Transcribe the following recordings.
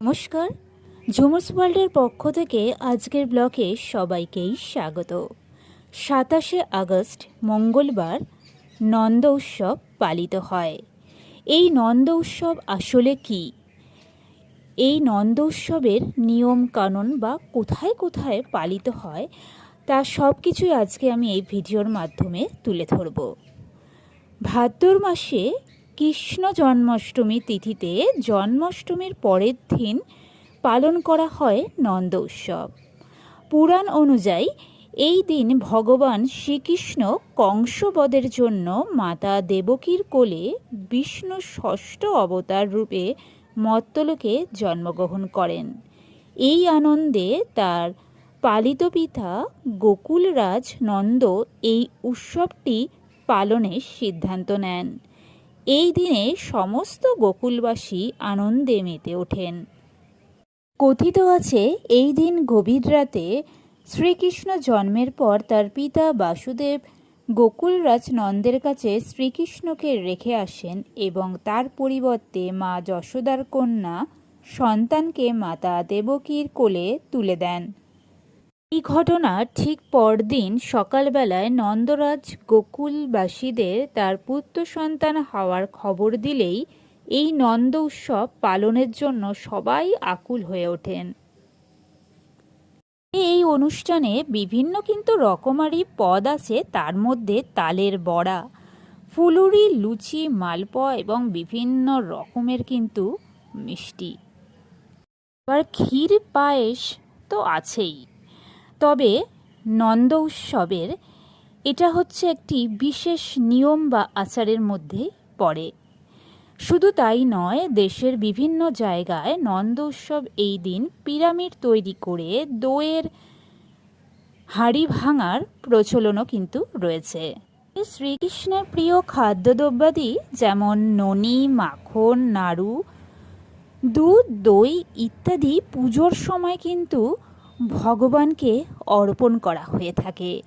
নমস্কার। ঝুমুস ওয়ার্ল্ডের পক্ষ থেকে আজকের ব্লকে সবাইকেই স্বাগত। সাতাশে আগস্ট, মঙ্গলবার নন্দ উৎসব পালিত হয়। এই নন্দ উৎসব আসলে কি? এই নন্দ উৎসবের নিয়ম কানুন বা কোথায় কোথায় পালিত হয়, তা সব কিছুই আজকে আমি এই ভিডিওর মাধ্যমে তুলে ধরব। ভাদ্র মাসে কৃষ্ণ জন্মাষ্টমী তিথিতে জন্মাষ্টমীর পরের দিন পালন করা হয় নন্দ উৎসব। পুরাণ অনুযায়ী এই দিন ভগবান শ্রীকৃষ্ণ কংসবদের জন্য মাতা দেবকীর কোলে বিষ্ণু ষষ্ঠ অবতার রূপে মত্তলোকে জন্মগ্রহণ করেন। এই আনন্দে তার পালিত পিতা গোকুলরাজ নন্দ এই উৎসবটি পালনের সিদ্ধান্ত নেন। এই দিনে সমস্ত গোকুলবাসী আনন্দে মেতে ওঠেন। কথিত আছে, এই দিন গভীর রাতে শ্রীকৃষ্ণ জন্মের পর তার পিতা বাসুদেব গোকুলরাজ নন্দের কাছে শ্রীকৃষ্ণকে রেখে আসেন এবং তার পরিবর্তে মা যশোদার কন্যা সন্তানকে মাতা দেবকীর কোলে তুলে দেন। এই ঘটনা ঠিক পরদিন সকালবেলায় নন্দরাজ গোকুলবাসীদের তার পুত্র সন্তান হওয়ার খবর দিলেই এই নন্দ উৎসব পালনের জন্য সবাই আকুল হয়ে ওঠেন। এই অনুষ্ঠানে বিভিন্ন কিন্তু রকমারি পদ আছে, তার মধ্যে তালের বড়া, ফুলুরি, লুচি, মালপোয়া এবং বিভিন্ন রকমের কিন্তু মিষ্টি। এবার ক্ষীর, পায়েস তো আছেই। তবে নন্দ উৎসবের এটা হচ্ছে একটি বিশেষ নিয়ম বা আচারের মধ্যে পড়ে। শুধু তাই নয়, দেশের বিভিন্ন জায়গায় নন্দ উৎসব এই দিন পিরামিড তৈরি করে দইয়ের হাড়ি ভাঙার প্রচলনও কিন্তু রয়েছে। শ্রীকৃষ্ণের প্রিয় খাদ্যদ্রব্যাদি যেমন ননি, মাখন, নাড়ু, দুধ, দই ইত্যাদি পুজোর সময় কিন্তু ভগবানকে অর্পণ করা হয়ে থাকে।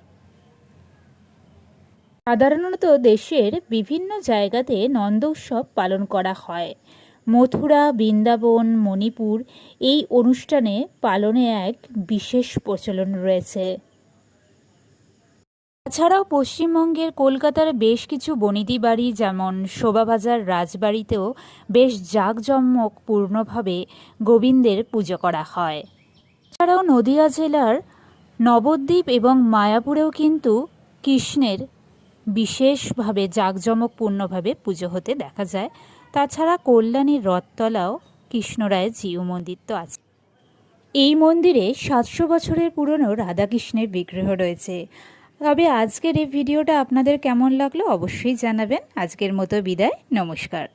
সাধারণত দেশের বিভিন্ন জায়গাতে নন্দ উৎসব পালন করা হয়। মথুরা, বৃন্দাবন, মণিপুর এই অনুষ্ঠানে পালনে এক বিশেষ প্রচলন রয়েছে। তাছাড়াও পশ্চিমবঙ্গের কলকাতার বেশ কিছু বনিদি বাড়ি যেমন শোভাবাজার রাজবাড়িতেও বেশ জাঁকজমকপূর্ণভাবে গোবিন্দের পুজো করা হয়। এছাড়াও নদিয়া জেলার নবদ্বীপ এবং মায়াপুরেও কিন্তু কৃষ্ণের বিশেষভাবে জাঁকজমকপূর্ণভাবে পুজো হতে দেখা যায়। তাছাড়া কল্যাণীর রথতলাও কৃষ্ণরায়ের জিউ মন্দির তো আছে। এই মন্দিরে সাতশো বছরের পুরনো রাধাকৃষ্ণের বিগ্রহ রয়েছে। তবে আজকের এই ভিডিওটা আপনাদের কেমন লাগল অবশ্যই জানাবেন। আজকের মতো বিদায়, নমস্কার।